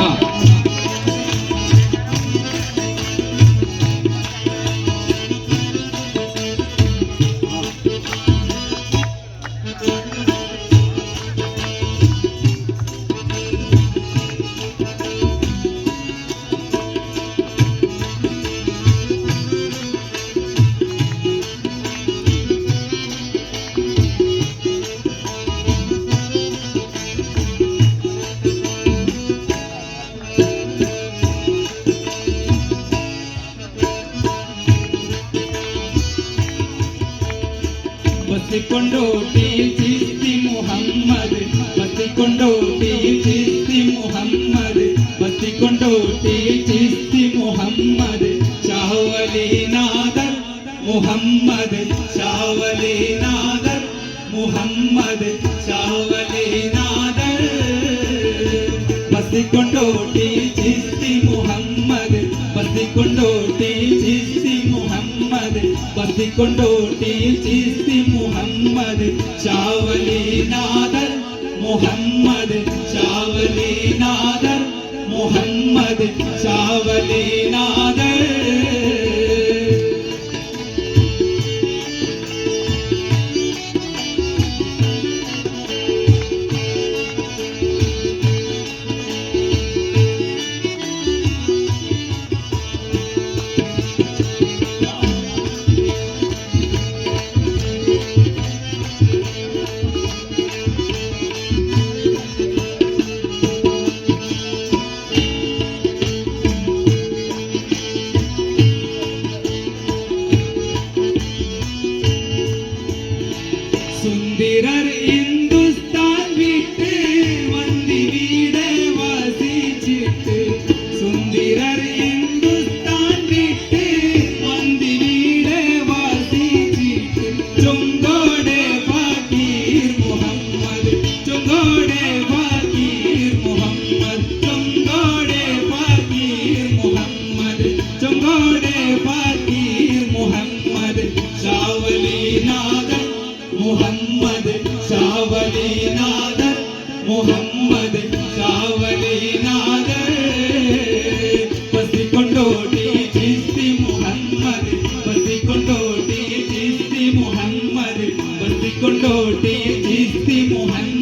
啊。ബസിക്കൊണ്ടോട്ടി Chishti Muhammad ബസിക്കൊണ്ടോട്ടി Chishti Muhammad ബസിക്കൊണ്ടോട്ടി Chishti Muhammad ഷാവലിനാദർ Muhammad ഷാവലിനാദർ Muhammad ഷാവലിനാദർ ബസിക്കൊണ്ടോട്ടി Chishti Muhammad ബസിക്കൊണ്ടോട്ടി Chishti Muhammad ബസിക്കൊണ്ടോട്ടി Chishti Muhammad ഷാവലിനാദർ Muhammad ഷാവലിനാദർ Muhammad ഷാവലിനാദർ Muhammad ഷാവലിനാദർ ബസിക്കൊണ്ടോട്ടി Chishti Muhammad ബസിക്കൊണ്ടോട്ടി Chishti Muhammad ബസിക്കൊണ്ടോട്ടി Chishti Muhammad.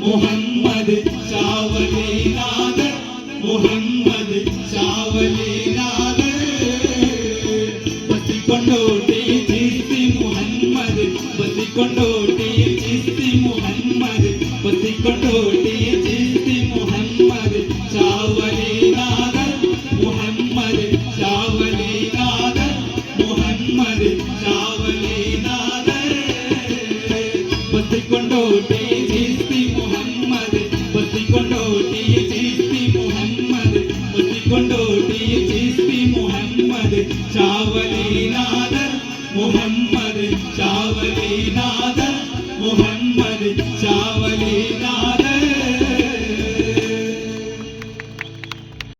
Muhammad ചാവലിനാഥർ Muhammad ചാവലിനാഥർ ബസിക്കൊണ്ടോട്ടി Chishti Muhammad ബസിക്കൊണ്ടോട്ടി Chishti Muhammad ബസിക്കൊണ്ടോട്ടി ചാവലിനാഥർ Muhammad ചാവലിനാഥർ